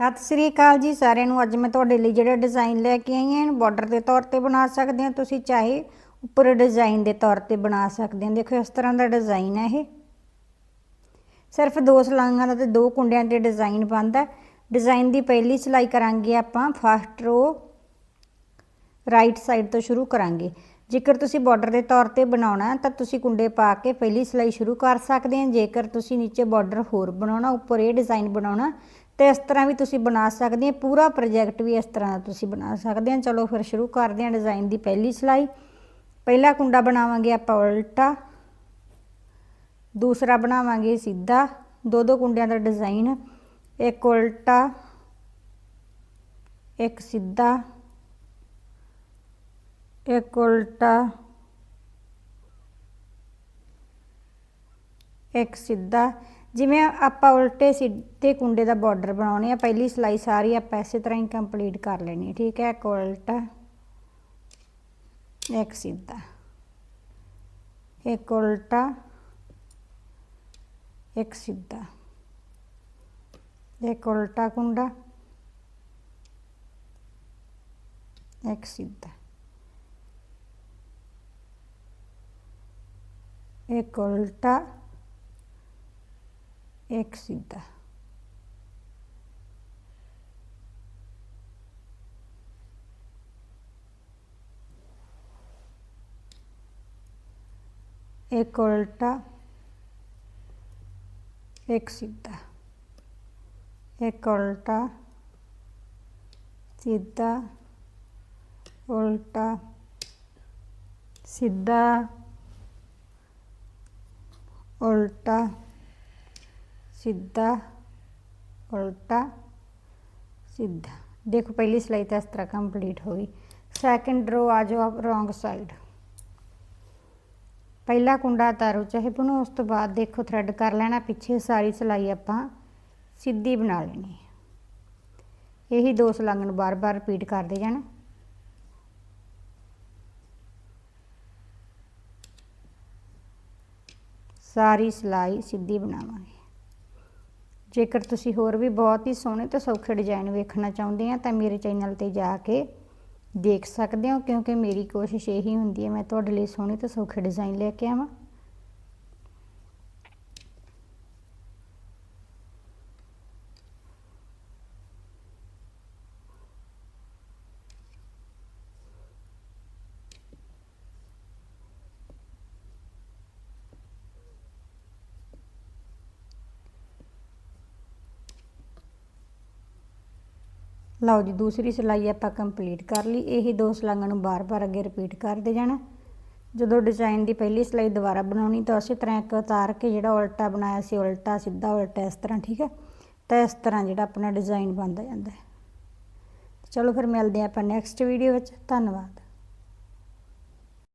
ਸਤਿ ਸ੍ਰੀ ਅਕਾਲ ਜੀ ਸਾਰਿਆਂ ਨੂੰ। ਅੱਜ ਮੈਂ ਤੁਹਾਡੇ ਲਈ ਜਿਹੜਾ ਡਿਜ਼ਾਈਨ ਲੈ ਕੇ ਆਈ ਹਾਂ ਬਾਰਡਰ ਦੇ ਤੌਰ ਤੇ ਬਣਾ ਸਕਦੇ ਹਾਂ। ਤੁਸੀਂ ਚਾਹੇ ਉੱਪਰ ਡਿਜ਼ਾਈਨ ਦੇ ਤੌਰ ਤੇ ਬਣਾ ਸਕਦੇ ਹੋ। ਦੇਖੋ, ਇਸ ਤਰ੍ਹਾਂ ਦਾ ਡਿਜ਼ਾਈਨ ਹੈ ਇਹ। ਸਿਰਫ ਦੋ ਸਲਾਈਆਂ ਦਾ ਤੇ ਦੋ ਕੁੰਡਿਆਂ ਤੇ ਡਿਜ਼ਾਈਨ ਬਣਦਾ ਡਿਜ਼ਾਈਨ ਦੀ ਪਹਿਲੀ ਸਿਲਾਈ ਕਰਾਂਗੇ ਆਪਾਂ ਫਸਟ ਰੋ ਰਾਈਟ ਸਾਈਡ ਤੋਂ ਸ਼ੁਰੂ ਕਰਾਂਗੇ। ਜੇਕਰ ਤੁਸੀਂ ਬਾਰਡਰ ਦੇ ਤੌਰ ਤੇ ਬਣਾਉਣਾ ਤਾਂ ਤੁਸੀਂ ਕੁੰਡੇ ਪਾ ਕੇ ਪਹਿਲੀ ਸਿਲਾਈ ਸ਼ੁਰੂ ਕਰ ਸਕਦੇ ਹੋ। ਜੇਕਰ ਤੁਸੀਂ ਨੀਚੇ ਬਾਰਡਰ ਹੋਰ ਬਣਾਉਣਾ, ਉੱਪਰ ਇਹ ਡਿਜ਼ਾਈਨ ਬਣਾਉਣਾ ਤੇ ਇਸ ਤਰ੍ਹਾਂ ਵੀ ਤੁਸੀਂ ਬਣਾ ਸਕਦੇ ਹੋ। ਪੂਰਾ ਪ੍ਰੋਜੈਕਟ ਵੀ ਇਸ ਤਰ੍ਹਾਂ ਦਾ ਤੁਸੀਂ ਬਣਾ ਸਕਦੇ ਹੋ। ਚਲੋ ਫਿਰ ਸ਼ੁਰੂ ਕਰਦੇ ਹਾਂ ਡਿਜ਼ਾਈਨ ਦੀ ਪਹਿਲੀ ਸਿਲਾਈ। ਪਹਿਲਾ ਕੁੰਡਾ ਬਣਾਵਾਂਗੇ ਆਪਾਂ ਉਲਟਾ। ਦੂਸਰਾ ਬਣਾਵਾਂਗੇ ਸਿੱਧਾ। ਦੋ ਦੋ ਕੁੰਡਿਆਂ ਦਾ ਡਿਜ਼ਾਈਨ ਇੱਕ ਉਲਟਾ, ਇੱਕ ਸਿੱਧਾ, ਇੱਕ ਉਲਟਾ, ਇੱਕ ਸਿੱਧਾ। ਜਿਵੇਂ ਆਪਾਂ ਉਲਟੇ ਸਿੱਧੇ ਕੁੰਡੇ ਦਾ ਬਾਰਡਰ ਬਣਾਉਣੇ ਆ, ਪਹਿਲੀ ਸਿਲਾਈ ਸਾਰੀ ਆਪਾਂ ਇਸੇ ਤਰ੍ਹਾਂ ਹੀ ਕੰਪਲੀਟ ਕਰ ਲੈਣੀ ਠੀਕ ਹੈ? ਇੱਕ ਉਲਟਾ, ਇੱਕ ਸਿੱਧਾ, ਇੱਕ ਉਲਟਾ, ਇੱਕ ਸਿੱਧਾ, ਇੱਕ ਉਲਟਾ ਕੁੰਡਾ, ਇੱਕ ਸਿੱਧਾ, ਇੱਕ ਉਲਟਾ ek siddha. एक उल्टा एक सीधा एक उल्टा सीधा उल्टा सीधा उल्टा ਸਿੱਧਾ, ਉਲਟਾ, ਸਿੱਧਾ। ਦੇਖੋ, ਪਹਿਲੀ ਸਿਲਾਈ ਤਾਂ ਇਸ ਤਰ੍ਹਾਂ ਕੰਪਲੀਟ ਹੋ ਗਈ। ਸੈਕੰਡ ਰੋ ਆ ਜਾਓ ਆਪ ਰੋਂਗ ਸਾਈਡ ਪਹਿਲਾ ਕੁੰਡਾ ਤਾਰੋ ਚਾਹੇ ਬਣੋ, ਉਸ ਤੋਂ ਬਾਅਦ ਦੇਖੋ ਥ੍ਰੈਡ ਕਰ ਲੈਣਾ, ਪਿੱਛੇ ਸਾਰੀ ਸਿਲਾਈ ਆਪਾਂ ਸਿੱਧੀ ਬਣਾ ਲੈਣੀ ਇਹੀ ਦੋ ਸਲਾਂਗ ਨੂੰ ਬਾਰ-ਬਾਰ ਰਿਪੀਟ ਕਰਦੇ ਜਾਣਾ। ਸਾਰੀ ਸਿਲਾਈ ਸਿੱਧੀ ਬਣਾਵਾਂਗੇ। ਜੇਕਰ ਤੁਸੀਂ ਹੋਰ ਵੀ ਬਹੁਤ ਹੀ ਸੋਹਣੇ ਤੇ ਸੌਖੇ ਡਿਜ਼ਾਈਨ ਵੇਖਣਾ ਚਾਹੁੰਦੇ ਆ, ਤਾਂ ਮੇਰੇ ਚੈਨਲ ਤੇ ਜਾ ਕੇ ਦੇਖ ਸਕਦੇ ਹੋ, ਕਿਉਂਕਿ ਮੇਰੀ ਕੋਸ਼ਿਸ਼ ਇਹੀ ਹੁੰਦੀ ਹੈ, ਮੈਂ ਤੁਹਾਡੇ ਲਈ ਸੋਹਣੇ ਤੇ ਸੌਖੇ ਡਿਜ਼ਾਈਨ ਲੈ ਕੇ ਆਵਾਂ। ਲਓ ਜੀ, ਦੂਸਰੀ ਸਿਲਾਈ ਆਪਾਂ ਕੰਪਲੀਟ ਕਰ ਲਈ। ਇਹੀ ਦੋ ਸਲਾਈਆਂ ਨੂੰ ਬਾਰ-ਬਾਰ ਅੱਗੇ ਰਿਪੀਟ ਕਰਦੇ ਜਾਣਾ। ਜਦੋਂ ਡਿਜ਼ਾਈਨ ਦੀ ਪਹਿਲੀ ਸਿਲਾਈ ਦੁਬਾਰਾ ਬਣਾਉਣੀ, ਤਾਂ ਉਸੇ ਤਰ੍ਹਾਂ ਇੱਕ ਉਤਾਰ ਕੇ ਜਿਹੜਾ ਉਲਟਾ ਬਣਾਇਆ ਸੀ, ਉਲਟਾ, ਸਿੱਧਾ ਉਲਟਾ, ਇਸ ਤਰ੍ਹਾਂ, ਠੀਕ ਹੈ ਤਾਂ ਇਸ ਤਰ੍ਹਾਂ ਜਿਹੜਾ ਆਪਣਾ ਡਿਜ਼ਾਈਨ ਬਣਦਾ ਜਾਂਦਾ ਹੈ। ਚਲੋ ਫਿਰ ਮਿਲਦੇ ਆਪਾਂ ਨੈਕਸਟ ਵੀਡੀਓ ਵਿੱਚ। ਧੰਨਵਾਦ।